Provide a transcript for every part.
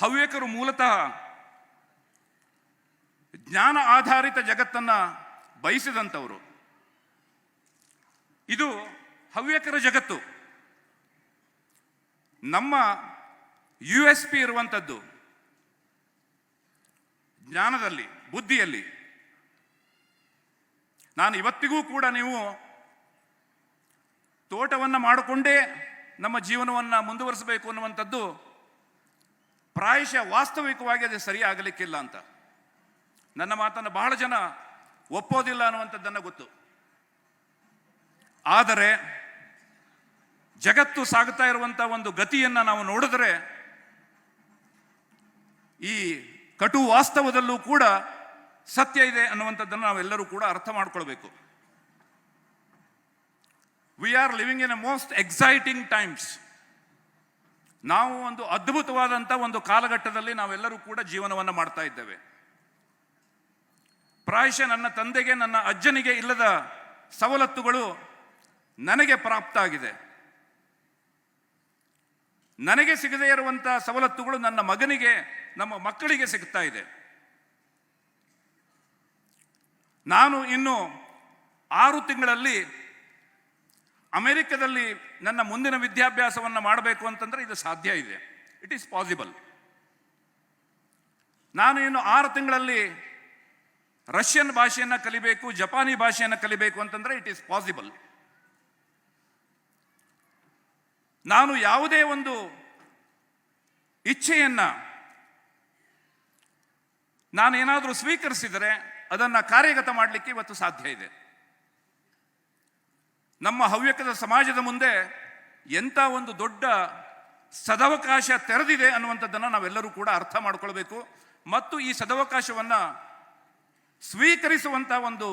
ಹವ್ಯಕರು ಮೂಲತಃ ಜ್ಞಾನ ಆಧಾರಿತ ಜಗತ್ತನ್ನು ಬಯಸಿದಂಥವರು. ಇದು ಹವ್ಯಕರ ಜಗತ್ತು. ನಮ್ಮ ಯು ಎಸ್ ಪಿ ಇರುವಂಥದ್ದು ಜ್ಞಾನದಲ್ಲಿ, ಬುದ್ಧಿಯಲ್ಲಿ. ನಾನು ಇವತ್ತಿಗೂ ಕೂಡ ನೀವು ತೋಟವನ್ನು ಮಾಡಿಕೊಂಡೇ ನಮ್ಮ ಜೀವನವನ್ನು ಮುಂದುವರಿಸಬೇಕು ಅನ್ನುವಂಥದ್ದು ಪ್ರಾಯಶಃ ವಾಸ್ತವಿಕವಾಗಿ ಅದು ಸರಿ ಆಗಲಿಕ್ಕಿಲ್ಲ ಅಂತ. ನನ್ನ ಮಾತನ್ನು ಬಹಳ ಜನ ಒಪ್ಪೋದಿಲ್ಲ ಅನ್ನುವಂಥದ್ದನ್ನು ಗೊತ್ತು. ಆದರೆ ಜಗತ್ತು ಸಾಗುತ್ತಾ ಇರುವಂಥ ಒಂದು ಗತಿಯನ್ನು ನಾವು ನೋಡಿದ್ರೆ ಈ ಕಟು ವಾಸ್ತವದಲ್ಲೂ ಕೂಡ ಸತ್ಯ ಇದೆ ಅನ್ನುವಂಥದ್ದನ್ನು ನಾವೆಲ್ಲರೂ ಕೂಡ ಅರ್ಥ ಮಾಡ್ಕೊಳ್ಬೇಕು. We are living in a most exciting times ನಾವು ಒಂದು ಅದ್ಭುತವಾದಂಥ ಒಂದು ಕಾಲಘಟ್ಟದಲ್ಲಿ ನಾವೆಲ್ಲರೂ ಕೂಡ ಜೀವನವನ್ನು ಮಾಡ್ತಾ ಇದ್ದೇವೆ. ಪ್ರಾಯಶಃ ನನ್ನ ತಂದೆಗೆ, ನನ್ನ ಅಜ್ಜನಿಗೆ ಇಲ್ಲದ ಸವಲತ್ತುಗಳು ನನಗೆ ಪ್ರಾಪ್ತ ಆಗಿದೆ. ನನಗೆ ಸಿಗದೇ ಇರುವಂಥ ಸವಲತ್ತುಗಳು ನನ್ನ ಮಗನಿಗೆ, ನಮ್ಮ ಮಕ್ಕಳಿಗೆ ಸಿಗ್ತಾ ಇದೆ. ನಾನು ಇನ್ನು ಆರು ತಿಂಗಳಲ್ಲಿ ಅಮೆರಿಕದಲ್ಲಿ ನನ್ನ ಮುಂದಿನ ವಿದ್ಯಾಭ್ಯಾಸವನ್ನು ಮಾಡಬೇಕು ಅಂತಂದ್ರೆ ಇದು ಸಾಧ್ಯ ಇದೆ. ಇಟ್ ಈಸ್ ಪಾಸಿಬಲ್ ನಾನು ಇನ್ನು ಆರು ತಿಂಗಳಲ್ಲಿ ರಷ್ಯನ್ ಭಾಷೆಯನ್ನು ಕಲಿಬೇಕು, ಜಪಾನಿ ಭಾಷೆಯನ್ನು ಕಲಿಬೇಕು ಅಂತಂದ್ರೆ ಇಟ್ ಈಸ್ ಪಾಸಿಬಲ್ ನಾನು ಯಾವುದೇ ಒಂದು ಇಚ್ಛೆಯನ್ನ ನಾನೇನಾದರೂ ಸ್ವೀಕರಿಸಿದರೆ ಅದನ್ನು ಕಾರ್ಯಗತ ಮಾಡಲಿಕ್ಕೆ ಇವತ್ತು ಸಾಧ್ಯ ಇದೆ. ನಮ್ಮ ಹವ್ಯಕದ ಸಮಾಜದ ಮುಂದೆ ಎಂಥ ಒಂದು ದೊಡ್ಡ ಸದವಕಾಶ ತೆರೆದಿದೆ ಅನ್ನುವಂಥದ್ದನ್ನು ನಾವೆಲ್ಲರೂ ಕೂಡ ಅರ್ಥ ಮಾಡಿಕೊಳ್ಬೇಕು. ಮತ್ತು ಈ ಸದವಕಾಶವನ್ನು ಸ್ವೀಕರಿಸುವಂಥ ಒಂದು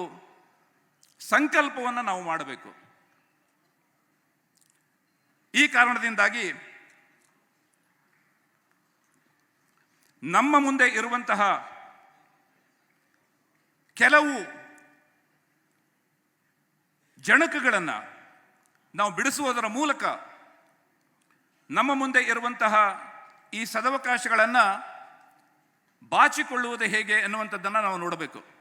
ಸಂಕಲ್ಪವನ್ನು ನಾವು ಮಾಡಬೇಕು. ಈ ಕಾರಣದಿಂದಾಗಿ ನಮ್ಮ ಮುಂದೆ ಇರುವಂತಹ ಕೆಲವು ಜಣಕಗಳನ್ನು ನಾವು ಬಿಡಿಸುವುದರ ಮೂಲಕ ನಮ್ಮ ಮುಂದೆ ಇರುವಂತಹ ಈ ಸದವಕಾಶಗಳನ್ನು ಬಾಚಿಕೊಳ್ಳುವುದು ಹೇಗೆ ಎನ್ನುವಂಥದ್ದನ್ನು ನಾವು ನೋಡಬೇಕು.